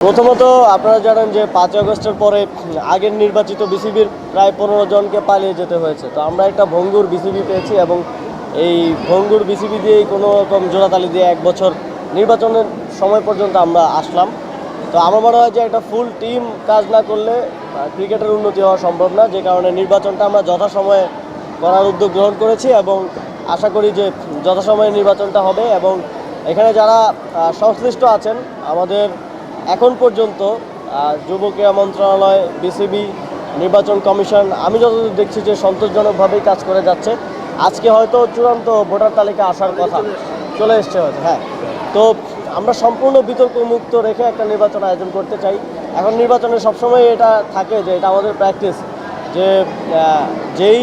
প্রথমত আপনারা জানেন যে পাঁচ আগস্টের পরে আগের নির্বাচিত বিসিবির প্রায় পনেরো জনকে পালিয়ে যেতে হয়েছে। তো আমরা একটা ভঙ্গুর বিসিবি পেয়েছি এবং এই ভঙ্গুর বিসিবি দিয়েই কোনো রকম জোড়াতালি দিয়ে এক বছর নির্বাচনের সময় পর্যন্ত আমরা আসলাম। তো আমার মনে হয় যে একটা ফুল টিম কাজ না করলে ক্রিকেটের উন্নতি হওয়া সম্ভব না। যে কারণে নির্বাচনটা আমরা যথাসময়ে করার উদ্যোগ গ্রহণ করেছি এবং আশা করি যে যথাসময়ে নির্বাচনটা হবে এবং এখানে যারা সংশ্লিষ্ট আছেন, আমাদের এখন পর্যন্ত যুব ক্রীড়া মন্ত্রণালয়, বিসিবি, নির্বাচন কমিশন, আমি যতদূর দেখছি যে সন্তোষজনকভাবেই কাজ করে যাচ্ছে। আজকে হয়তো চূড়ান্ত ভোটার তালিকা আসার কথা চলে এসছে হয়তো হ্যাঁ। তো আমরা সম্পূর্ণ বিতর্ক মুক্ত রেখে একটা নির্বাচন আয়োজন করতে চাই। এখন নির্বাচনে সবসময় এটা থাকে যে এটা আমাদের প্র্যাকটিস যে যেই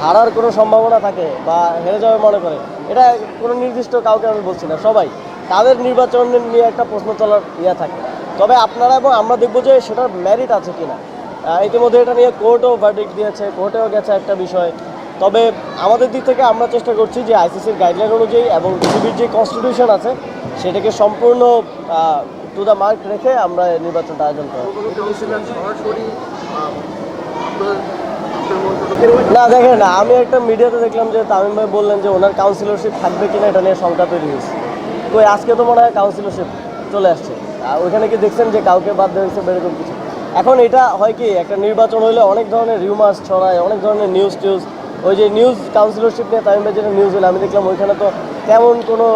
হারার কোনো সম্ভাবনা থাকে বা হেরে যাবে মনে করে, এটা কোনো নির্দিষ্ট কাউকে আমি বলছি না, সবাই। তাদের নির্বাচন নিয়ে একটা প্রশ্ন তোলার ইয়ে থাকে। তবে আপনারা এবং আমরা দেখব যে সেটার ম্যারিট আছে কিনা। ইতিমধ্যে এটা নিয়ে কোর্টও ভার্ডিক দিয়েছে কোর্টেও গেছে একটা বিষয়। তবে আমাদের দিক থেকে আমরা চেষ্টা করছি যে আইসিসির গাইডলাইন অনুযায়ী এবং পৃথিবীর যে কনস্টিটিউশন আছে, সেটাকে সম্পূর্ণ টু দ্য মার্ক রেখে আমরা নির্বাচনটা আয়োজন করি না, দেখেন না, আমি একটা মিডিয়াতে দেখলাম যে তামিম ভাই বললেন যে ওনার কাউন্সিলরশিপ থাকবে কিনা এটা নিয়ে শঙ্কা তৈরি হয়েছে। কই, আজকে তো মনে হয় কাউন্সিলরশিপ চলে আসছে। ওইখানে কি দেখছেন যে কাউকে বাদ দেওয়া হয়েছে কিছু? এখন এটা হয় কি, একটা নির্বাচন হলে অনেক ধরনের রিউমার্স ছড়ায়, অনেক ধরনের নিউজ টিউজ। ওই যে নিউজ কাউন্সিলরশিপ নিয়ে তামিম যেটা নিউজ হলো আমি দেখলাম ওইখানে তো তেমন কোনো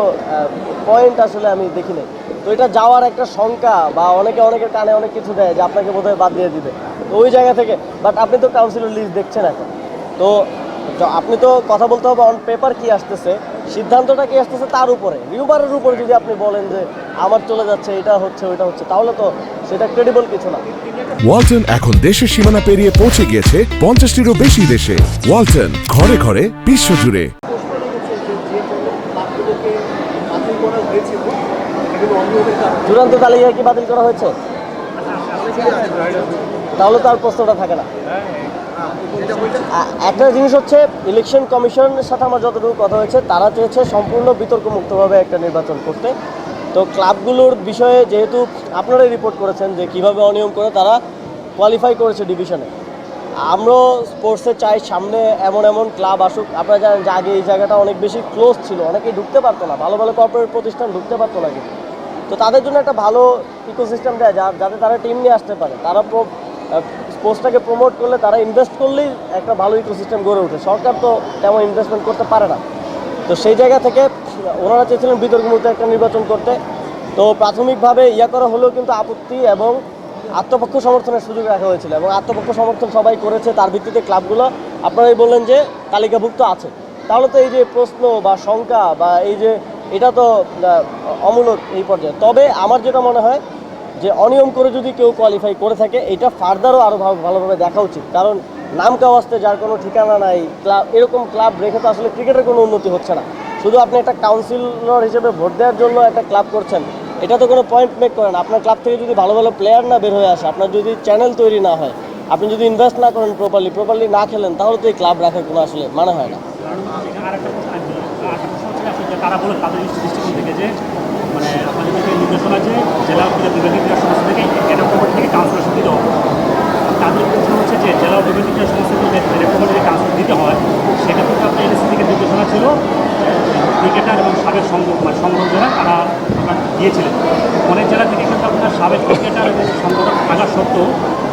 পয়েন্ট আসলে আমি দেখি নাই। তো এটা যাওয়ার একটা শঙ্কা বা অনেকে অনেকের কানে অনেক কিছু দেয় যে আপনাকে বোধহয় বাদ দিয়ে দিবে। তো ওই জায়গা থেকে বাট আপনি তো কাউন্সিলর লিস্ট দেখছেন এখন। তো আপনি তো কথা বলতে হবে অন পেপার কি আসতেছে সিদ্ধান্তটা কি আসতেছে তার উপরে? রিউবারের উপরে যদি আপনি বলেন যে আমার চলে যাচ্ছে এটা হচ্ছে ওইটা হচ্ছে তাহলে তো সেটা ক্রেডিবল কিছু না। ওয়ালটন এখন দেশের সীমানা পেরিয়ে পৌঁছে গিয়েছে পঞ্চাশটিরও বেশি দেশে। ওয়ালটন ঘরে ঘরে অনিয়মের কারণে চূড়ান্ত তালিকা কি বাতিল করা হয়েছে? তাহলে তো আর প্রশ্নটা থাকে না। একটা জিনিস হচ্ছে ইলেকশন কমিশনের সাথে আমার যতটুকু কথা হয়েছে, তারা চেয়েছে সম্পূর্ণ বিতর্কমুক্তভাবে একটা নির্বাচন করতে। তো ক্লাবগুলোর বিষয়ে যেহেতু আপনারাই রিপোর্ট করেছেন যে কীভাবে অনিয়ম করে তারা কোয়ালিফাই করেছে ডিভিশনে আমরাও স্পোর্টসে চাই, সামনে এমন এমন ক্লাব আসুক। আপনারা জানেন যে আগে এই জায়গাটা অনেক বেশি ক্লোজ ছিল, অনেকেই ঢুকতে পারতো না। ভালো ভালো কর্পোরেট প্রতিষ্ঠান ঢুকতে পারতো না কিন্তু। তো তাদের জন্য একটা ভালো ইকোসিস্টেম দেয় যাতে তারা টিম নিয়ে আসতে পারে। তারা স্পোর্টসটাকে প্রমোট করলে তারা ইনভেস্ট করলেই একটা ভালো ইকোসিস্টেম গড়ে ওঠে। সরকার তো তেমন ইনভেস্টমেন্ট করতে পারে না। তো সেই জায়গা থেকে ওনারা চেয়েছিলেন বিতর্কমুক্ত একটা নির্বাচন করতে। তো প্রাথমিকভাবে ইয়া করা হলেও কিন্তু আপত্তি এবং আত্মপক্ষ সমর্থনের সুযোগ রাখা হয়েছিল এবং আত্মপক্ষ সমর্থন সবাই করেছে তার ভিত্তিতে ক্লাবগুলো। আপনারাই বললেন যে তালিকাভুক্ত আছে। তাহলে তো এই যে প্রশ্ন বা শঙ্কা বা এই যে এটা তো অমূলক এই পর্যায়ে। তবে আমার যেটা মনে হয় যে অনিয়ম করে যদি কেউ কোয়ালিফাই করে থাকে, এটা ফার্দারও আরও ভালোভাবে দেখা উচিত। কারণ নাম কাওয়াজতে যার কোনো ঠিকানা নাই, ক্লাব এরকম ক্লাব রেখে তো আসলে ক্রিকেটের কোনো উন্নতি হচ্ছে না। শুধু আপনি একটা কাউন্সিলর হিসেবে ভোট দেওয়ার জন্য একটা ক্লাব করছেন, এটা তো কোনো পয়েন্ট মেক করেন। আপনার ক্লাব থেকে যদি ভালো ভালো প্লেয়ার না বের হয়ে আসে, আপনার যদি চ্যানেল তৈরি না হয়, আপনি যদি ইনভেস্ট না করেন প্রপারলি প্রপারলি না খেলেন, তাহলে তো এই ক্লাব রাখার কোনো আসলে মানে হয় না। মানে আপনাদের থেকে নির্দেশনা যে জেলা বিভাগীয় ক্রীড়া সংস্থা থেকে এরকম থেকে কাউন্সিলরশিপ দিতে হবে। তাদের প্রশ্ন হচ্ছে যে, জেলা বিভাগীয় ক্রীড়া সংস্থা থেকে এরকম যদি কাউন্সিল দিতে হয় সেক্ষেত্রে তো আপনার এনএসসি থেকে নির্দেশনা ছিল। ক্রিকেটার এবং সাবেক সংগ্রহ মানে সংগ্রহ যারা, তারা আপনার দিয়েছিলেন। অনেক জেলা থেকে কিন্তু আপনার সাবেক ক্রিকেটার এবং সংগঠন থাকা সত্ত্বেও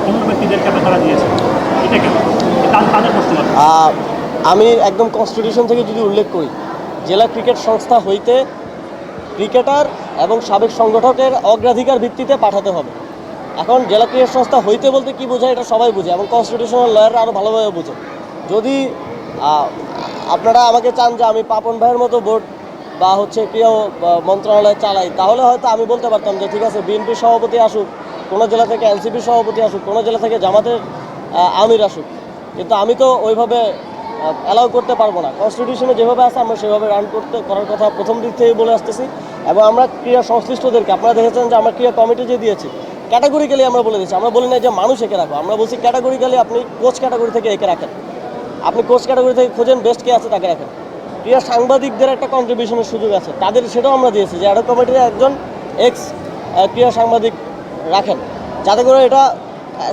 অন্য ব্যক্তিদেরকে আপনার তারা দিয়েছে। এটা কেন? তাদের প্রশ্ন আমি একদম কনস্টিটিউশন থেকে যদি উল্লেখ করি, জেলা ক্রিকেট সংস্থা হইতে ক্রিকেটার এবং সাবেক সংগঠকের অগ্রাধিকার ভিত্তিতে পাঠাতে হবে। এখন জেলা ক্রিকেট সংস্থা হইতে বলতে কি বোঝায় এটা সবাই বুঝে এবং কনস্টিটিউশনাল লয়াররা আরও ভালোভাবে বুঝে। যদি আপনারা আমাকে চান যে আমি পাপন ভাইয়ের মতো বোর্ড বা হচ্ছে আহ, মন্ত্রণালয় চালাই তাহলে হয়তো আমি বলতে পারতাম যে ঠিক আছে বিএনপি সভাপতি আসুক কোনো জেলা থেকে এনসিপি সভাপতি আসুক কোনো জেলা থেকে জামাতের আমির আসুক। কিন্তু আমি তো ওইভাবে অ্যালাউ করতে পারব না। কনস্টিটিউশনে যেভাবে আছে, আমরা সেভাবে রান করতে, করার কথা প্রথম দিক থেকেই বলে আসতেছি। এবং আমরা ক্রীড়া সংশ্লিষ্টদেরকে, আপনারা দেখেছেন যে আমরা ক্রীড়া কমিটি যে দিয়েছি ক্যাটাগরিক্যালি আমরা বলে দিচ্ছি আমরা বলি না যে মানুষ একে রাখো, আমরা বলছি ক্যাটাগরিক্যালি আপনি কোচ ক্যাটাগরি থেকে একে রাখেন। আপনি কোচ ক্যাটাগরি থেকে খোঁজেন বেস্ট কে আছে তাকে রাখেন। ক্রীড়া সাংবাদিকদের একটা কন্ট্রিবিউশনের সুযোগ আছে, তাদের সেটাও আমরা দিয়েছি যে অ্যাডো কমিটির একজন এক্স ক্রীড়া সাংবাদিক রাখেন। যাতে করে এটা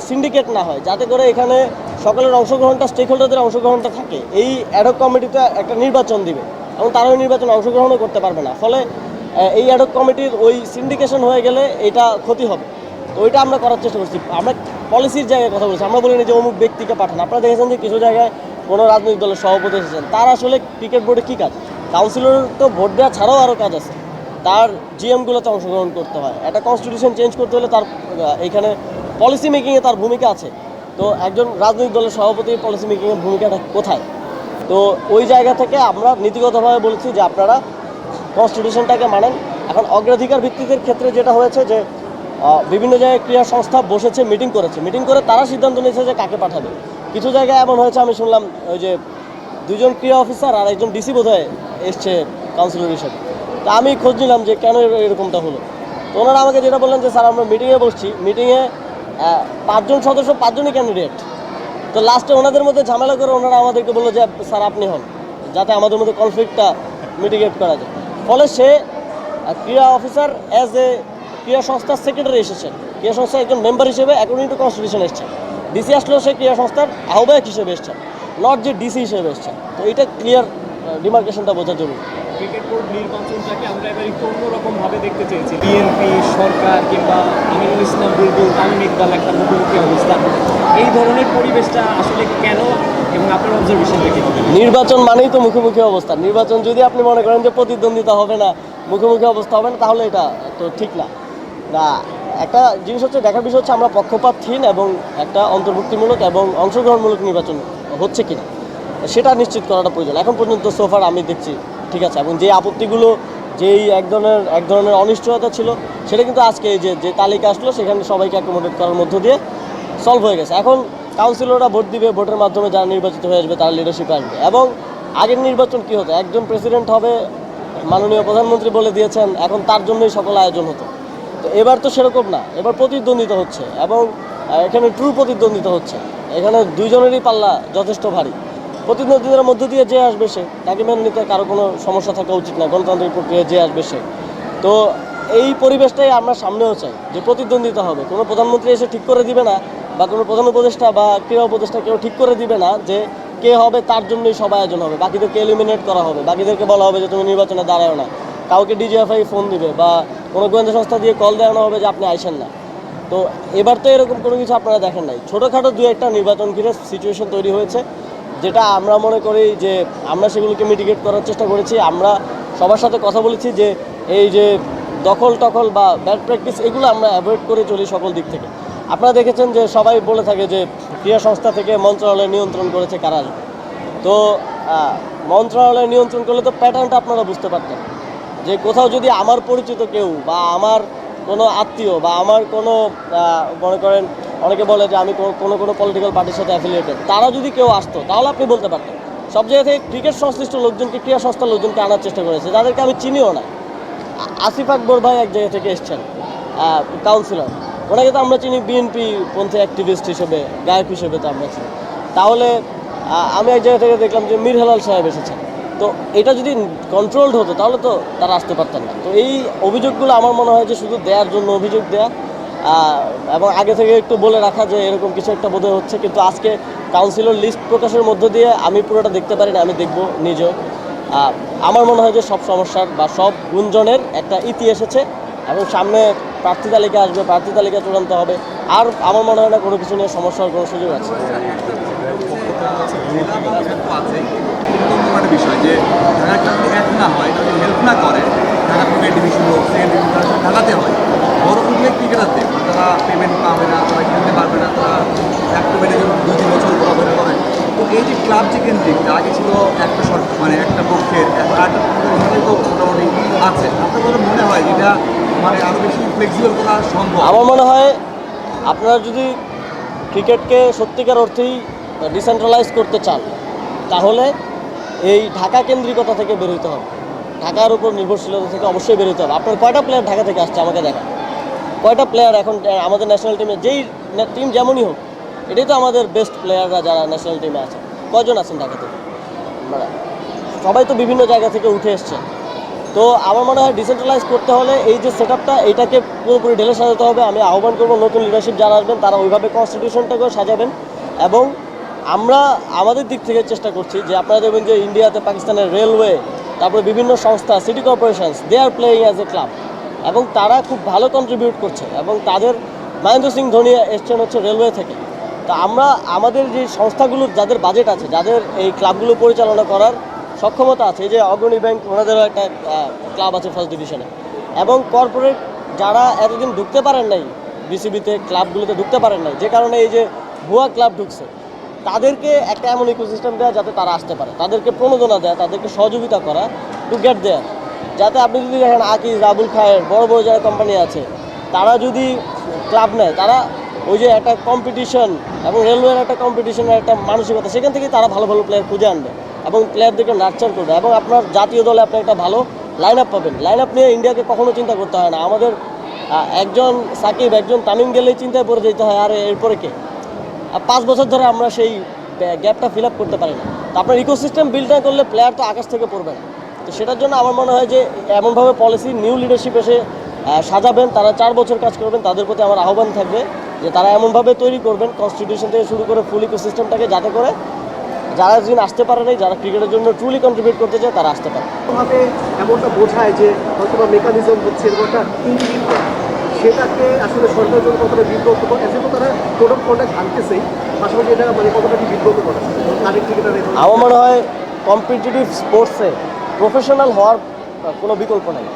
সিন্ডিকেট না হয়, যাতে করে এখানে সকলের অংশগ্রহণটা স্টেক হোল্ডারদের অংশগ্রহণটা থাকে। এই অ্যাডক কমিটিতে একটা নির্বাচন দিবে। এবং তারা ওই নির্বাচনে অংশগ্রহণও করতে পারবে না। ফলে এই অ্যাডক কমিটির ওই সিন্ডিকেশন হয়ে গেলে এটা ক্ষতি হবে। তো ওইটা আমরা করার চেষ্টা করছি। আমরা পলিসির জায়গায় কথা বলছি। আমরা বলিনি যে অমুক ব্যক্তিকে পাঠান। আপনারা দেখেছেন যে কিছু জায়গায় কোনো রাজনৈতিক দলের সভাপতি এসেছেন। তার আসলে ক্রিকেট বোর্ডে কী কাজ? কাউন্সিলর তো ভোট দেওয়া ছাড়াও আরও কাজ আছে। তার জিএমগুলোতে অংশগ্রহণ করতে হয়। একটা কনস্টিটিউশন চেঞ্জ করতে হলে তার এখানে পলিসি মেকিংয়ে তার ভূমিকা আছে। তো একজন রাজনৈতিক দলের সভাপতির পলিসি মেকিংয়ের ভূমিকাটা কোথায়? তো ওই জায়গা থেকে আমরা নীতিগতভাবে বলেছি যে আপনারা কনস্টিটিউশনটাকে মানেন। এখন অগ্রাধিকার ভিত্তিতে ক্ষেত্রে যেটা হয়েছে যে বিভিন্ন জায়গায় ক্রীড়া সংস্থা বসেছে মিটিং করেছে। মিটিং করে তারা সিদ্ধান্ত নিয়েছে যে কাকে পাঠাবে। কিছু জায়গায় এমন হয়েছে, আমি শুনলাম ওই যে দুজন ক্রীড়া অফিসার আর একজন ডিসি বোধ হয় এসছে কাউন্সিলর হিসেবে। তা আমি খোঁজ নিলাম যে কেন এরকমটা হলো। তো ওনারা আমাকে যেটা বললেন যে, স্যার, আমরা মিটিংয়ে বসছি। মিটিংয়ে পাঁচজন সদস্য, পাঁচজনই ক্যান্ডিডেট তো লাস্টে ওনাদের মধ্যে ঝামেলা করে ওনারা আমাদেরকে বলল যে, স্যার, আপনি হন। যাতে আমাদের মধ্যে কনফ্লিক্টটা মিটিগেট করা যায়। ফলে সে ক্রীড়া অফিসার অ্যাজ এ ক্রীড়া সংস্থার সেক্রেটারি এসেছেন। ক্রীড়া সংস্থার একজন মেম্বার হিসেবে অ্যাকর্ডিং টু কনস্টিটিউশন এসছেন। ডিসি আসলেও সে ক্রীড়া সংস্থার আহ্বায়ক হিসেবে এসছেন নট যে ডিসি হিসেবে এসছেন। তো এটা ক্লিয়ার ডিমার্কেশনটা বোঝা জরুরি। বোর্ড নির্বাচনটাকে আমরা এবার একটু অন্যরকম ভাবে দেখতে চেয়েছি। বিএনপি সরকার কিংবা আমিনুল ইসলাম, বুলবুল, তামিম ইকবাল একটা মুখোমুখি অবস্থা এই ধরনের পরিবেশটা আসলে কেন এবং আপনার অবজারভেশন দেখে নির্বাচন মানেই তো মুখোমুখি অবস্থা। নির্বাচন যদি আপনি মনে করেন যে প্রতিদ্বন্দ্বিতা হবে না, মুখোমুখি অবস্থা হবে না, তাহলে এটা তো ঠিক না। না, একটা জিনিস হচ্ছে, দেখার বিষয় হচ্ছে আমরা পক্ষপাতহীন এবং একটা অন্তর্ভুক্তিমূলক এবং অংশগ্রহণমূলক নির্বাচন হচ্ছে কিনা, সেটা নিশ্চিত করাটা প্রয়োজন। এখন পর্যন্ত সোফার আমি দেখছি ঠিক আছে, এবং যে আপত্তিগুলো যেই এক ধরনের এক ধরনের অনিশ্চয়তা ছিল, সেটা কিন্তু আজকে এই যে যে তালিকা আসলো, সেখানে সবাইকে অ্যাকোমোডেট করার মধ্য দিয়ে সলভ হয়ে গেছে। এখন কাউন্সিলররা ভোট দিবে, ভোটের মাধ্যমে যারা নির্বাচিত হয়ে আসবে, তারা লিডারশিপে আসবে এবং আগের নির্বাচন কি হতো? একজন প্রেসিডেন্ট হবে, মাননীয় প্রধানমন্ত্রী বলে দিয়েছেন, এখন তার জন্যই সকল আয়োজন হতো। তো এবার তো সেরকম না। এবার প্রতিদ্বন্দ্বিতা হচ্ছে, এবং এখানে ট্রু প্রতিদ্বন্দ্বিতা হচ্ছে। এখানে দুইজনেরই পাল্লা যথেষ্ট ভারী। প্রতিদ্বন্দ্বিতার মধ্য দিয়ে যে আসবে সে, তাকে মেনে নিতে কারও কোনো সমস্যা থাকা উচিত না, গণতান্ত্রিক প্রক্রিয়া যে আসবে সে। তো এই পরিবেশটাই আমরা সামনেও চাই যে প্রতিদ্বন্দ্বিতা হবে। কোনো প্রধানমন্ত্রী এসে ঠিক করে দিবে না, বা কোনো প্রধান উপদেষ্টা বা ক্রীড়া উপদেষ্টা কেউ ঠিক করে দিবে না যে কে হবে তার জন্যই সব আয়োজন হবে। বাকিদেরকে এলিমিনেট করা হবে। বাকিদেরকে বলা হবে যে তুমি নির্বাচনে দাঁড়াও না। কাউকে ডিজিএফআই ফোন দিবে বা কোনো গোয়েন্দা সংস্থা দিয়ে কল দেওয়ানো হবে যে আপনি আইসেন না। তো এবার তো এরকম কোনো কিছু আপনারা দেখেন নাই। ছোটোখাটো দু একটা নির্বাচন ঘিরে সিচুয়েশন তৈরি হয়েছে। যেটা আমরা মনে করি যে আমরা সেগুলোকে মিটিগেট করার চেষ্টা করেছি, আমরা সবার সাথে কথা বলেছি যে এই যে দখল টখল বা ব্যাড প্র্যাকটিস এগুলো আমরা অ্যাভয়েড করে চলি সকল দিক থেকে। আপনারা দেখেছেন যে সবাই বলে থাকে যে ক্রীড়া সংস্থা থেকে মন্ত্রণালয় নিয়ন্ত্রণ করেছে কারা তো মন্ত্রণালয় নিয়ন্ত্রণ করলে তো প্যাটার্নটা আপনারা বুঝতে পারতেন। যে কোথাও যদি আমার পরিচিত কেউ বা আমার কোনো আত্মীয় বা আমার কোনো মনে করেন অনেকে বলে যে আমি কোনো- কোনো পলিটিক্যাল পার্টির সাথে অ্যাফিলিয়েটেড তারা যদি কেউ আসতো তাহলে আপনি বলতে পারতেন। সব জায়গা থেকে ক্রিকেট সংশ্লিষ্ট লোকজনকে ক্রীড়া সংস্থার লোকজনকে আনার চেষ্টা করেছে। যাদেরকে আমি চিনিও না। আসিফ আকবর ভাই এক জায়গা থেকে এসছেন কাউন্সিলর ওনাকে তো আমরা চিনি বিএনপি পন্থী অ্যাক্টিভিস্ট হিসেবে গায়ক হিসেবে তো আমরা চিনি। তাহলে আমি এক জায়গা থেকে দেখলাম যে মীর হেলাল সাহেব এসেছেন। তো এটা যদি কন্ট্রোলড হতো তাহলে তো তারা আসতে পারতেন না। তো এই অভিযোগগুলো আমার মনে হয় যে শুধু দেওয়ার জন্য অভিযোগ আহ, এবং আগে থেকে একটু বলে রাখা যে এরকম কিছু একটা বোধহয় হচ্ছে, কিন্তু আজকে কাউন্সিলর লিস্ট প্রকাশের মধ্য দিয়ে আমি পুরোটা দেখতে পারি না, আমি দেখব নিজেও। আমার মনে হয় যে সব সমস্যার বা সব গুঞ্জনের একটা ইতি এসেছে, এবং সামনে প্রার্থী তালিকা আসবে, প্রার্থী তালিকা চূড়ান্ত হবে। আর আমার মনে হয় না কোনো কিছু নিয়ে সমস্যার কোনো সুযোগ আছে। ঢাকাতে হয়, বড় ক্রিকেটারতে তারা পেমেন্ট পাবে না, তারা খেলতে পারবে না, তারা এক পেমেন্টের জন্য দুই তিন বছর অপেক্ষা করে। তো এই যে ক্লাব যে কেন্দ্রিক আগে ছিল একটা সরকার মানে একটা পক্ষের এখন আরেকটা পক্ষের তো মোটামুটি আছে। আপনার কথা মনে হয় যেটা মানে আরও বেশি ফ্লেক্সিবল করা সম্ভব? আমার মনে হয় আপনারা যদি ক্রিকেটকে সত্যিকার অর্থেই ডিসেন্ট্রালাইজ করতে চান, তাহলে এই ঢাকা কেন্দ্রিকতা থেকে বেরোতে হবে। ঢাকার উপর নির্ভরশীলতা থেকে অবশ্যই বেরোতে হবে। আপনার কয়টা প্লেয়ার ঢাকা থেকে আসছে আমাকে দেখা কয়টা প্লেয়ার এখন আমাদের ন্যাশনাল টিমে যেই টিম যেমনই হোক, এটাই তো আমাদের বেস্ট প্লেয়াররা যারা ন্যাশনাল টিমে আছে। কয়জন আছেন ঢাকা থেকে মানে সবাই তো বিভিন্ন জায়গা থেকে উঠে এসছে। তো আমার মনে হয় ডিসেন্ট্রালাইজ করতে হলে এই যে সেট আপটা এইটাকে পুরোপুরি ঢেলে সাজাতে হবে। আমি আহ্বান করব নতুন লিডারশিপ যারা আসবেন, তারা ওইভাবে কনস্টিটিউশনটাকেও সাজাবেন। এবং আমরা আমাদের দিক থেকে চেষ্টা করছি যে আপনারা দেখবেন যে ইন্ডিয়াতে পাকিস্তানের রেলওয়ে তারপরে বিভিন্ন সংস্থা city corporations they are playing as a club এবং তারা খুব ভালো কন্ট্রিবিউট করছে এবং তাদের মহেন্দ্র সিং ধোনি এসছেন হচ্ছে রেলওয়ে থেকে। তো আমরা, আমাদের যে সংস্থাগুলোর যাদের বাজেট আছে, যাদের এই ক্লাবগুলো পরিচালনা করার সক্ষমতা আছে যে অগ্রণী ব্যাংক ওনাদেরও একটা ক্লাব আছে ফার্স্ট ডিভিশনে এবং কর্পোরেট যারা এতদিন ঢুকতে পারেন নাই বিসিবিতে ক্লাবগুলোতে ঢুকতে পারেন নাই, যে কারণে এই যে ভুয়া ক্লাব ঢুকছে, তাদেরকে একটা এমন ইকোসিস্টেম দেওয়া যাতে তারা আসতে পারে, তাদেরকে প্রণোদনা দেয়, তাদেরকে সহযোগিতা করা টু গেট দেয়ার যাতে আপনি যদি দেখেন আকিজ আবুল খায়ের বড় বড় যারা কোম্পানি আছে, তারা যদি ক্লাব নেয়, তারা ওই যে একটা কম্পিটিশন এবং রেলওয়ের একটা কম্পিটিশনের একটা মানসিকতা, সেখান থেকেই তারা ভালো ভালো প্লেয়ার খুঁজে আনবে এবং প্লেয়ারদেরকে নার্চার করবে এবং আপনার জাতীয় দলে আপনি একটা ভালো লাইন আপ পাবেন। লাইন আপ নিয়ে ইন্ডিয়াকে কখনো চিন্তা করতে হয় না। আমাদের একজন সাকিব, একজন তামিম গেলেই চিন্তায় পড়ে যেতে হয়, আর এরপরে কে? পাঁচ বছর ধরে আমরা সেই গ্যাপটা ফিল আপ করতে পারি না। তো আপনার ইকোসিস্টেম বিল্ড না করলে প্লেয়ার তো আকাশ থেকে পড়বে না। তো সেটার জন্য আমার মনে হয় যে এমনভাবে পলিসি নিউ লিডারশিপ এসে সাজাবেন তারা চার বছর কাজ করবেন তাদের প্রতি আমার আহ্বান থাকবে যে তারা এমনভাবে তৈরি করবেন কনস্টিটিউশন থেকে শুরু করে ফুল ইকোসিস্টেমটাকে যাতে করে যারা যিনি আসতে পারে নাই যারা ক্রিকেটের জন্য ট্রুলি কন্ট্রিবিউট করতে চায় তারা আসতে পারে। ভাবে এমনটা বোঝায় যে হয়তো বা মেকানিজম হচ্ছে এরকম একটা সেটাকে আসলে সরকারের জন্য কতটা বিব্রত করে? যেহেতু তারা কোড অফ কন্ডাক্ট পাশাপাশি এটা মানে কতটা কি বিব্রত করে? আমার মনে হয় কম্পিটিটিভ স্পোর্টসে প্রফেশনাল হওয়ার কোনো বিকল্প নেই।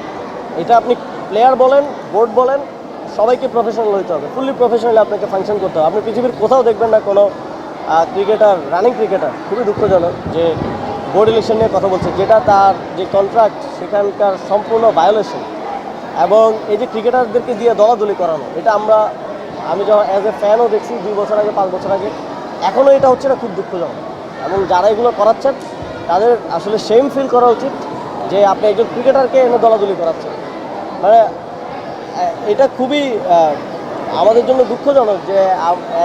এটা আপনি প্লেয়ার বলেন, বোর্ড বলেন, সবাইকে প্রফেশনাল হইতে হবে। ফুললি প্রফেশনালি আপনাকে ফাংশন করতে হবে। আপনি পৃথিবীর কোথাও দেখবেন না কোনো ক্রিকেটার রানিং ক্রিকেটার খুবই দুঃখজনক যে বোর্ড ইলেকশন নিয়ে কথা বলছে, যেটা তার যে কন্ট্রাক্ট সেখানকার সম্পূর্ণ ভায়োলেশন এবং এই যে ক্রিকেটারদেরকে দিয়ে দলাদলি করানো, এটা আমরা, আমি যখন অ্যাজ এ ফ্যানও দেখছি, দুই বছর আগে, পাঁচ বছর আগে এখনও এটা হচ্ছে না খুব দুঃখজনক। এবং যারা এগুলো করাচ্ছেন তাদের আসলে সেম ফিল করা উচিত যে আপনি একজন ক্রিকেটারকে এনে দলাদলি করাচ্ছেন। মানে এটা খুবই আমাদের জন্য দুঃখজনক যে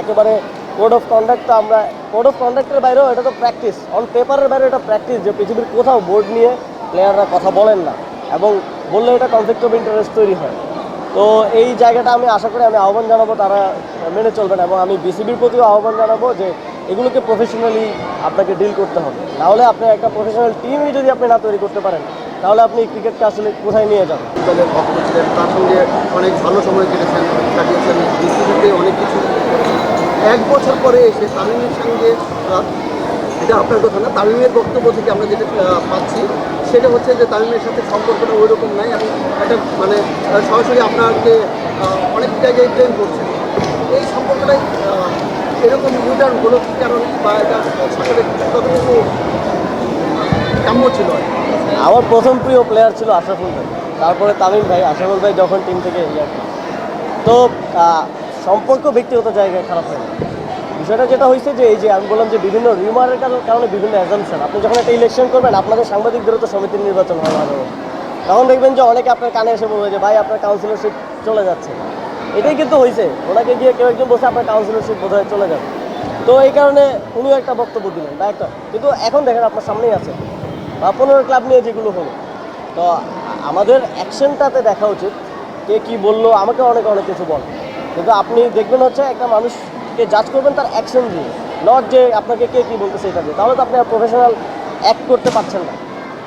একেবারে কোড অফ কন্ডাক্ট তো আমরা কোড অফ কন্ডাক্টের বাইরেও এটা তো প্র্যাকটিস অন পেপারের বাইরে এটা প্র্যাকটিস যে পৃথিবীর কোথাও বোর্ড নিয়ে প্লেয়াররা কথা বলেন না এবং বললে এটা কনফ্লিক্ট অফ ইন্টারেস্ট তৈরি হয়। তো এই জায়গাটা আমি আশা করি আমি আহ্বান জানাব তারা মেনে চলবেন এবং আমি বিসিবির প্রতিও আহ্বান জানাব যে এগুলোকে প্রফেশনালি আপনাকে ডিল করতে হবে। নাহলে আপনি একটা প্রফেশনাল টিমই যদি আপনি না তৈরি করতে পারেন, তাহলে আপনি ক্রিকেটকে আসলে কোথায় নিয়ে যাবেন? দলের ছিলেন তার সঙ্গে অনেক ভালো সময় কেটেছেন কাটিয়েছেন বিসিবিতে অনেক কিছু এক বছর পরে এসে তামিমের সঙ্গে, এটা আপনার কথা না, তামিমের বক্তব্য থেকে আমরা যেটা পাচ্ছি, সেটা হচ্ছে যে তামিমের সাথে সম্পর্কটা ওই রকম নাই। এবং একটা মানে সরাসরি আপনাকে অনেক জায়গায় ট্রেন করছে। এই সম্পর্কটাই এরকম কারণে বা এটা কাম্য ছিল আমার প্রথম প্রিয় প্লেয়ার ছিল আশরাফুল ভাই। তারপরে তামিম ভাই, আশরাফুল ভাই যখন টিম থেকে তো সম্পর্ক ব্যক্তিগত জায়গায় খারাপ হয়। বিষয়টা যেটা হয়েছে যে, এই যে আমি বললাম যে বিভিন্ন রিউমারের কারণে বিভিন্ন অ্যাজামশন আপনি যখন একটা ইলেকশন করবেন, আপনাদের সাংবাদিকদেরও তো সমিতির নির্বাচন হয়। তখন দেখবেন যে অনেকে আপনার কানে এসে বলবে যে, ভাই, আপনার কাউন্সিলরশিপ চলে যাচ্ছে। এটাই কিন্তু হয়েছে ওনাকে গিয়ে কেউ একজন বসে আপনার কাউন্সিলরশিপ বোধহয় চলে যাবে। তো এই কারণে উনিও একটা বক্তব্য দিলেন বা একটা কিন্তু এখন দেখেন আপনার সামনেই আছে। বা পনেরো ক্লাব নিয়ে যেগুলো হলো, তো আমাদের অ্যাকশনটাতে দেখা উচিত কে কি বলল, আমাকে অনেকে, অনেক কিছু বলে। কিন্তু আপনি দেখবেন হচ্ছে একটা মানুষকে জাজ করবেন তার অ্যাকশন দিয়ে নট যে আপনাকে কে কি বলতেছে এটা দিয়ে তাহলে তো আপনি প্রফেশনাল অ্যাক্ট করতে পারছেন না।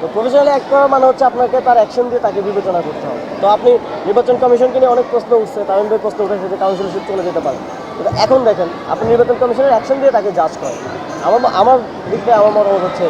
তো প্রফেশনালি অ্যাক্ট করা মানে হচ্ছে আপনাকে তার অ্যাকশন দিয়ে তাকে বিবেচনা করতে হবে। তো আপনি নির্বাচন কমিশনকে নিয়ে অনেক প্রশ্ন উঠছে তামিম ভাই প্রশ্ন উঠেছে যে কাউন্সিলরশিপ চলে যেতে পারে। কিন্তু এখন দেখেন, আপনি নির্বাচন কমিশনের অ্যাকশন দিয়ে তাকে জাজ করেন। আমার আমার দিক থেকে আমার মনে হচ্ছে